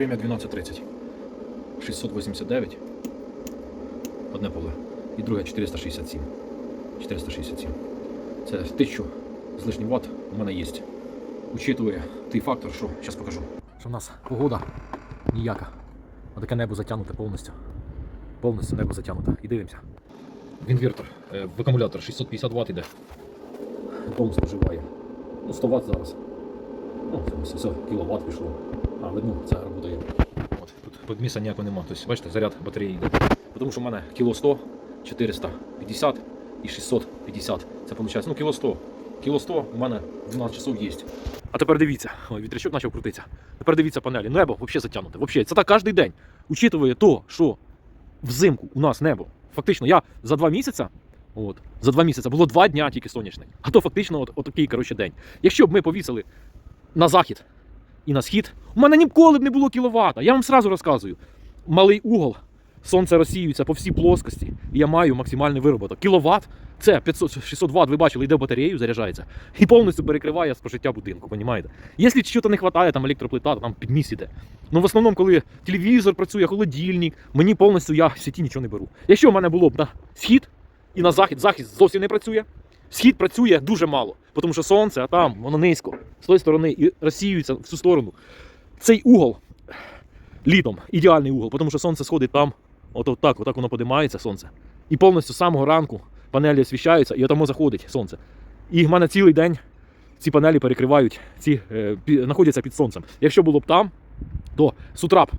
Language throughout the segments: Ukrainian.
Время 12.30. 689. Одне поле. І друге 467. 467. Це 1000 з лишнім ватт у мене є. Учитує той фактор, що зараз покажу. Що в нас погода ніяка. А таке небо затягнуте повністю. Повністю небо затягнуте. І дивимося. В інвертор, е, в акумулятор 650 Вт іде. Повністю споживає. Ну, 100 Вт зараз. Ну, це ось все, кіловат пішло. А, видно, це працює. От, тут подміса ніякого нема. Тобто, бачите, заряд батареї йде. Тому що в мене кіло 100, 450 і 650. Це виходить, ну, кіло 100. Кіло 100 у мене 12 часов є. А тепер дивіться, ой, вітрячок почав крутитися. Тепер дивіться панелі. Небо взагалі затягнуте. Взагалі, це так кожен день. Учитує то, що взимку у нас небо. Фактично, я за два місяці, от, за два місяці було два дня тільки сонячний. А то фактично от, отакий коротше, день. Якщо б ми повісили на захід і на схід, у мене ніколи б не було кіловата. Я вам сразу розказую. Малий угол, сонце розсіюється по всій плоскості, і я маю максимальний вироботок. Кіловат це 500, 600 Вт, ви бачили, йде в батарею, заряджається, і повністю перекриває спожиття будинку, розумієте? Якщо чого-то не вистачає, там електроплита, там підміс. Ну в основному, коли телевізор працює, холодильник, мені повністю я в сіті нічого не беру. Якщо в мене було б на схід і на захід, захід зовсім не працює. Схід працює дуже мало, тому що сонце, а там воно низько, з тої сторони і розсіюється в цю сторону. Цей угол літом ідеальний угол, тому що сонце сходить там, от, так, отак воно подимається сонце. І повністю з самого ранку панелі освіщаються, і отамо заходить сонце. І в мене цілий день ці панелі перекривають, ці е, знаходяться під сонцем. Якщо було б там, то з утра б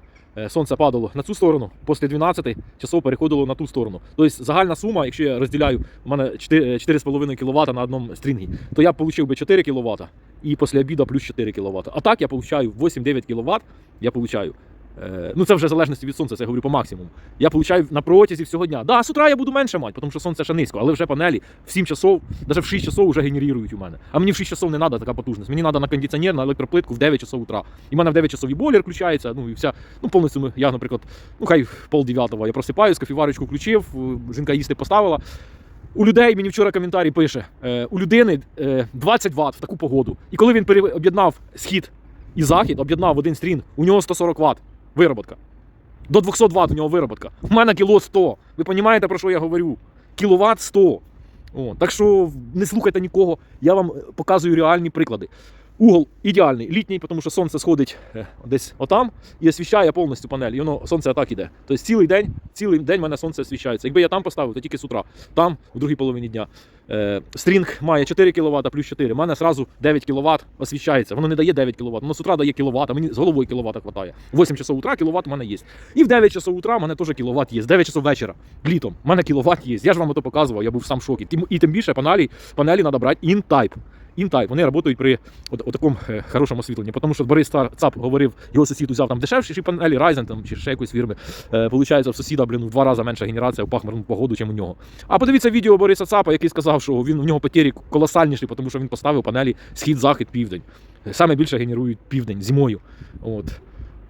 сонце падало на цю сторону, після 12 часов переходило на ту сторону. Тобто загальна сума, якщо я розділяю, у мене 4,5 кВт на одному стрінгі, то я отримав би 4 кВт і після обіду плюс 4 кВт. А так я отримую 8-9 кВт, я получаю. Е, ну це вже в залежності від сонця, це я говорю по максимуму. Я получаю на протязі всього дня. Да, з утра я буду менше мати, тому що сонце ще низько, але вже панелі в 7 часов, навіть в 6 часов вже генерують у мене. А мені в 6 часов не треба така потужність. Мені треба на кондиціонер, на електроплитку в 9 часов утра. І в мене в 9 часов і бойлер включається, ну і вся. Ну, повністю я, наприклад, ну хай пол дев'ятого я просипаюсь, кофіварочку включив, е, жінка їсти поставила. У людей мені вчора коментарі пише: е, у людини е, 20 Вт в таку погоду. І коли він об'єднав схід і захід, об'єднав один стрін, у нього 140 Вт вироботка. До 200 Вт у нього вироботка. У мене кіло 100. Ви розумієте, про що я говорю? Кіловат 100. О, так що не слухайте нікого, я вам показую реальні приклади. Угол ідеальний, літній, тому що сонце сходить е, десь отам і освіщає повністю панель. І воно сонце так іде. Тобто цілий день, цілий день в мене сонце освіщається. Якби я там поставив, то тільки з утра. Там, в другій половині дня. Е, стрінг має 4 кВт плюс 4. У мене одразу 9 кВт освіщається. Воно не дає 9 кВт, воно з утра дає кВт, а мені з головою кВт хватає. 8 часов утра кВт у мене є. І в 9 часов утра в мене теж кВт є. З 9 часов вечора, літом, в мене кВт є. Я ж вам це показував, я був сам в шокі. І тим більше панелі, панелі треба брати in-type. In-type. Вони працюють при от, от такому е, хорошому освітленні. Тому що Борис Цап говорив, його сусід взяв там дешевші панелі, Ryzen там, чи ще якоїсь фірми. Е, получається, в сусіда, блін, в два рази менша генерація в пахмурну погоду, ніж у нього. А подивіться відео Бориса Цапа, який сказав, що він у нього потері колосальніші, тому що він поставив панелі схід, захід, південь. Саме більше генерують південь зимою. От.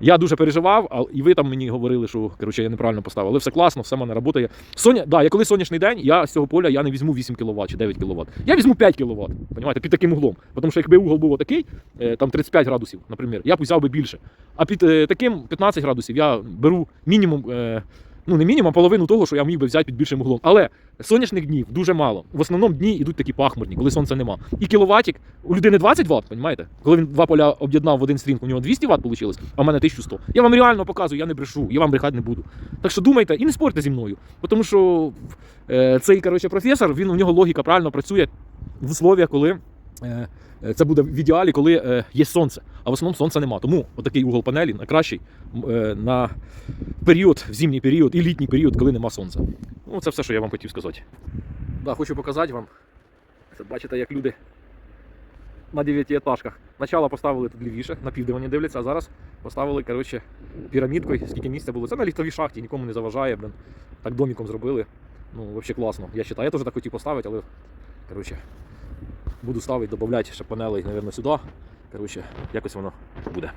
Я дуже переживав, а і ви там мені говорили, що коротше, я неправильно поставив. Але все класно, все в мене працює. Соня, да, я коли сонячний день, я з цього поля я не візьму 8 кВт чи 9 кВт. Я візьму 5 кВт, понімаєте, під таким углом. Тому що якби угол був отакий, е, там 35 градусів, наприклад, я б взяв би більше. А під е, таким 15 градусів я беру мінімум. Ну, не мінімум, а половину того, що я міг би взяти під більшим углом. Але сонячних днів дуже мало. В основному дні йдуть такі пахмурні, коли сонця нема. І кіловатик у людини 20 Вт, розумієте? Коли він два поля об'єднав в один стрінг, у нього 200 Вт вийшло, а в мене 1100. Я вам реально показую, я не брешу, я вам брехати не буду. Так що думайте і не спорте зі мною. Тому що е, цей коротше, професор, він у нього логіка правильно працює в условиях, коли. е, е, Це буде в ідеалі, коли е, є сонце, а в основному сонця нема. Тому отакий угол панелі найкращий е, на період, в зимній період і літній період, коли нема сонця. Ну, це все, що я вам хотів сказати. Да, хочу показати вам. Це бачите, як люди на дев'ятиэтажках. Спочатку поставили тут лівіше, на південь вони дивляться, а зараз поставили коротше, пірамідкою, скільки місця було. Це на ліфтовій шахті, нікому не заважає. Блин. Так доміком зробили. Ну, взагалі класно. Я вважаю. Я теж так хотів поставити, але коротше, буду ставити, додати ще панелей, мабуть, сюди. Коротше, якось воно буде.